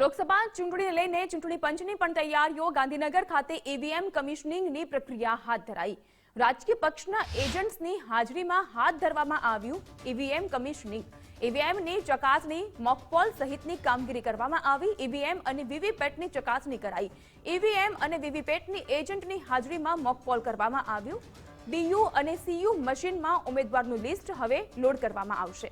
લોકસભા ચૂંટણીને લઈને ચૂંટણી પંચની પણ તૈયારીઓ. ગાંધીનગર ખાતે ઈવીએમ કમિશનિંગની પ્રક્રિયા હાથ ધરાઈ. રાજકીય પક્ષના એજન્ટ્સની હાજરીમાં હાથ ધરવામાં આવ્યું ઈવીએમ કમિશનિંગ. ઈવીએમની ચકાસણી મોકપોલ સહિતની કામગીરી કરવામાં આવી. ઈવીએમ અને વીવીપેટની ચકાસણી કરાઈ. ઈવીએમ અને વીવીપેટની એજન્ટની હાજરીમાં મોકપોલ કરવામાં આવ્યું. બીયુ અને સીયુ મશીનમાં ઉમેદવારનું લિસ્ટ હવે લોડ કરવામાં આવશે.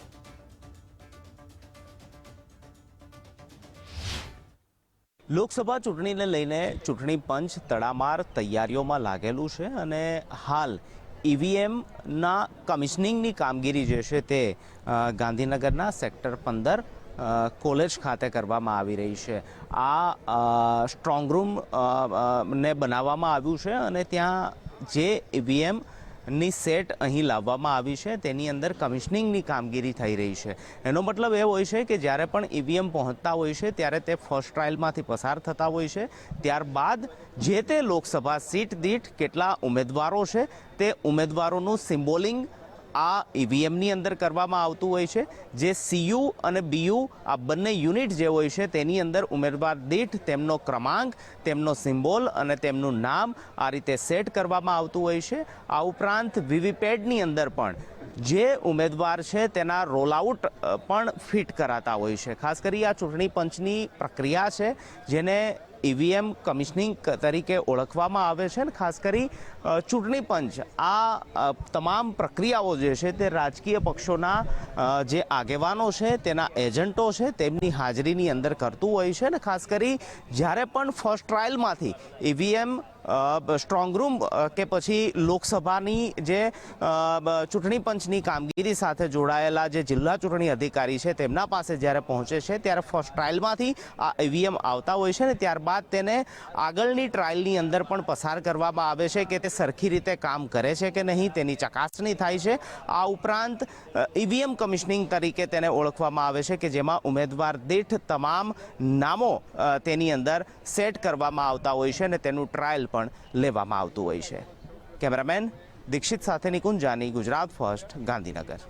લોકસભા ચૂંટણીને લઈને ચૂંટણી પંચ તડામાર તૈયારીઓમાં લાગેલું છે અને હાલ ઈવીએમના કમિશનિંગની કામગીરી જે છે તે ગાંધીનગરના સેક્ટર પંદર કોલેજ ખાતે કરવામાં આવી રહી છે. આ સ્ટ્રોંગ રૂમ ને બનાવવામાં આવ્યું છે અને ત્યાં જે ઈવીએમ ની સેટ અહીં લાવવામાં આવી છે. તેની અંદર કમિશનિંગની કામગીરી થઈ રહી છે. એનો મતલબ એ હોય છે કે જ્યારે પણ ઈવીએમ પહોંચતા હોય છે, ત્યારે તે ફર્સ્ટ ટ્રાયલમાંથી પસાર થતા હોય છે. ત્યારબાદ જે તે લોકસભા સીટ દીઠ કેટલા ઉમેદવારો છે, તે ઉમેદવારોનું સિમ્બોલિંગ આ ઈવીએમની અંદર કરવામાં આવતું હોય છે, જે સીયુ અને બીયુ આ બંને યુનિટ જે હોય છે, તેની અંદર ઉમેદવાર દીઠ તેમનો ક્રમાંક, તેમનો સિમ્બોલ અને તેમનું નામ આ રીતે સેટ કરવામાં આવતું હોય છે. આ ઉપરાંત વીવીપેડની અંદર પણ જે ઉમેદવાર છે, તેના રોલઆઉટ પણ ફિટ કરાતા હોય છે. ખાસ કરી આ ચૂંટણી પંચની પ્રક્રિયા છે, જેને ઈવીએમ કમિશનિંગ તરીકે ઓળખવામાં આવે છે અને ખાસ કરી ચૂંટણી પંચ. આ તમામ પ્રક્રિયાઓ જે છે તે રાજકીય પક્ષોના જે આગેવાનો છે, તેના એજન્ટો છે, તેમની હાજરીની અંદર કરતું હોય છે અને ખાસ કરી, જ્યારે પણ ફર્સ્ટ ટ્રાયલમાંથી ઈવીએમ સ્ટ્રોંગ રૂમ કે પછી લોકસભાની જે ચૂંટણી પંચની કામગીરી સાથે જોડાયેલા જે જિલ્લા ચૂંટણી અધિકારી છે, તેમના પાસે જ્યારે પહોંચે છે, ત્યારે ફર્સ્ટ ટ્રાયલમાંથી આ ઈવીએમ આવતા હોય છે ને, ત્યારબાદ તેને આગળની ટ્રાયલની અંદર પણ પસાર કરવામાં આવે છે કે તે સરખી રીતે કામ કરે છે કે નહીં તેની ચકાસણી થાય છે. આ ઉપરાંત ઈવીએમ કમિશનિંગ તરીકે તેને ઓળખવામાં આવે છે કે જેમાં ઉમેદવાર દીઠ તમામ નામો તેની અંદર સેટ કરવામાં આવતા હોય છે અને તેનું ટ્રાયલ પણ લેવામાં આવતું હોય છે. કેમેરામેન દીક્ષિત સાથે કુંજાની ગુજરાત ફર્સ્ટ, ગાંધીનગર.